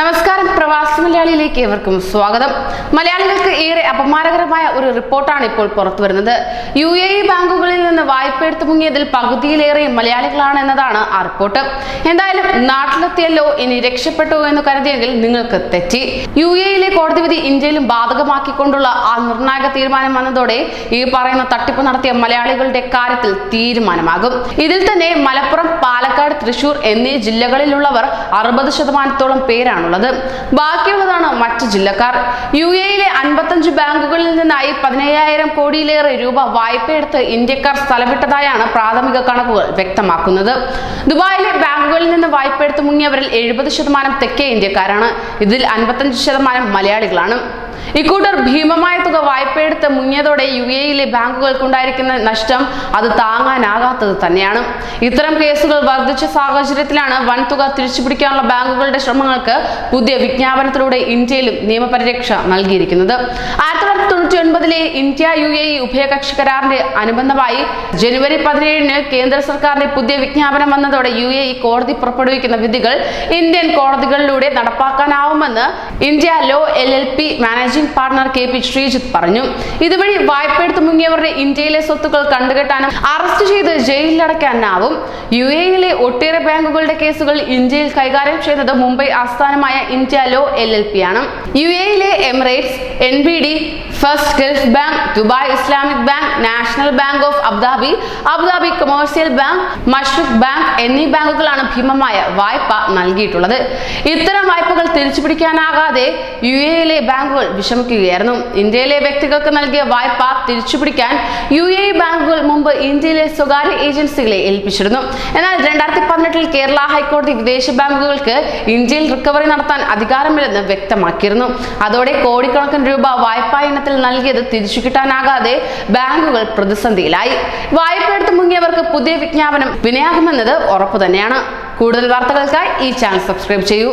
നമസ്കാരം. പ്രവാസി മലയാളിയിലേക്ക് ഏവർക്കും സ്വാഗതം. മലയാളികൾക്ക് ഏറെ അപമാനകരമായ ഒരു റിപ്പോർട്ടാണ് ഇപ്പോൾ പുറത്തു വരുന്നത്. യു എ ഇ ബാങ്കുകളിൽ നിന്ന് വായ്പ എടുത്തു മുങ്ങിയതിൽ പകുതിയിലേറെ മലയാളികളാണ് എന്നതാണ് ആ റിപ്പോർട്ട്. എന്തായാലും നാട്ടിലെത്തിയല്ലോ ഇനി രക്ഷപ്പെട്ടു എന്ന് കരുതിയെങ്കിൽ നിങ്ങൾക്ക് തെറ്റി. യു എയിലെ കോടതി വിധി ഇന്ത്യയിലും ബാധകമാക്കിക്കൊണ്ടുള്ള ആ നിർണായക തീരുമാനം വന്നതോടെ ഈ പറയുന്ന തട്ടിപ്പ് നടത്തിയ മലയാളികളുടെ കാര്യത്തിൽ തീരുമാനമാകും. ഇതിൽ തന്നെ മലപ്പുറം പാലക്കാട് തൃശൂർ എന്നീ ജില്ലകളിലുള്ളവർ അറുപത് ശതമാനത്തോളം പേരാണുള്ളത്. ബാക്കിയുള്ളതാണ് മറ്റ് ജില്ലക്കാർ. യു എയിലെ അൻപത്തഞ്ച് ബാങ്കുകളിൽ നിന്നായി പതിനയ്യായിരം കോടിയിലേറെ രൂപ വായ്പയെടുത്ത് ഇന്ത്യക്കാർ സ്ഥലവിട്ടതായാണ് പ്രാഥമിക കണക്കുകൾ വ്യക്തമാക്കുന്നത്. ദുബായിലെ ബാങ്കുകളിൽ നിന്ന് വായ്പയെടുത്ത് മുങ്ങിയവരിൽ എഴുപത് ശതമാനം തെക്കേ ഇന്ത്യക്കാരാണ്. ഇതിൽ അൻപത്തഞ്ച് ശതമാനം മലയാളികളാണ്. ഇക്കൂട്ടർ ഭീമമായ തുക വായ്പയെടുത്ത് മുങ്ങിയതോടെ യു എയിലെ ബാങ്കുകൾക്കുണ്ടായിരിക്കുന്ന നഷ്ടം അത് താങ്ങാനാകാത്തത് തന്നെയാണ്. ഇത്തരം കേസുകൾ വർദ്ധിച്ച സാഹചര്യത്തിലാണ് വൻതുക തിരിച്ചുപിടിക്കാനുള്ള ബാങ്കുകളുടെ ശ്രമങ്ങൾക്ക് പുതിയ വിജ്ഞാപനത്തിലൂടെ ഇന്ത്യയിലും നിയമപരിരക്ഷ നൽകിയിരിക്കുന്നത്. ആയിരത്തി തൊള്ളായിരത്തി തൊണ്ണൂറ്റി ഒൻപതിലെ ഇന്ത്യ യു എ ഉഭയകക്ഷി കരാറിന്റെ അനുബന്ധമായി ജനുവരി പതിനേഴിന് കേന്ദ്ര സർക്കാരിന്റെ പുതിയ വിജ്ഞാപനം വന്നതോടെ യു എ കോടതി പുറപ്പെടുവിക്കുന്ന വിധികൾ ഇന്ത്യൻ കോടതികളിലൂടെ നടപ്പാക്കാനാവുമെന്ന് India Law L L P managing partner K P Sreejith പറഞ്ഞു. ഇതുവഴി വായ്പയെടുത്ത് മുങ്ങിയവരുടെ ഇന്ത്യയിലെ സ്വത്തുക്കൾ കണ്ടുകെട്ടാനും അറസ്റ്റ് ചെയ്ത് ജയിലിലടയ്ക്കാനാവും യു എയിലെ ഒട്ടേറെ ബാങ്കുകളുടെ കേസുകൾ ഇന്ത്യയിൽ കൈകാര്യം ചെയ്തത് മുംബൈ ആസ്ഥാനമായ India Law L L P ആണ്. യു എയിലെ Emirates N B D First Gulf Bank Dubai Islamic Bank National Bank of Abu Dhabi Abu Dhabi Commercial Bank Mashreq Bank എന്നീ ബാങ്കുകളാണ് ഭീമമായ വായ്പ നൽകിയിട്ടുള്ളത്. ഇത്തരം വായ്പകൾ തിരിച്ചുപിടിക്കാനാകാതെ യു എയിലെ ബാങ്കുകൾ വിഷമിക്കുകയായിരുന്നു. ഇന്ത്യയിലെ വ്യക്തികൾക്ക് നൽകിയ വായ്പ തിരിച്ചുപിടിക്കാൻ യു എ ബാങ്കുകൾ മുമ്പ് ഇന്ത്യയിലെ സ്വകാര്യ ഏജൻസികളെ ഏൽപ്പിച്ചിരുന്നു. എന്നാൽ രണ്ടായിരത്തി പതിനെട്ടിൽ കേരള ഹൈക്കോടതി വിദേശ ബാങ്കുകൾക്ക് ഇന്ത്യയിൽ റിക്കവറി നടത്താൻ അധികാരമില്ലെന്ന് വ്യക്തമാക്കിയിരുന്നു. അതോടെ കോടിക്കണക്കിന് രൂപ വായ്പാ ഇനത്തിൽ നൽകിയത് തിരിച്ചു കിട്ടാനാകാതെ ബാങ്കുകൾ പ്രതിസന്ധിയിലായി. വായ്പ എടുത്ത് മുങ്ങിയവർക്ക് പുതിയ വിജ്ഞാപനം വിനയാകുമെന്നത് ഉറപ്പു തന്നെയാണ് കൂടുതൽ വാർത്തകൾക്കായി ഈ ചാനൽ സബ്സ്ക്രൈബ് ചെയ്യൂ.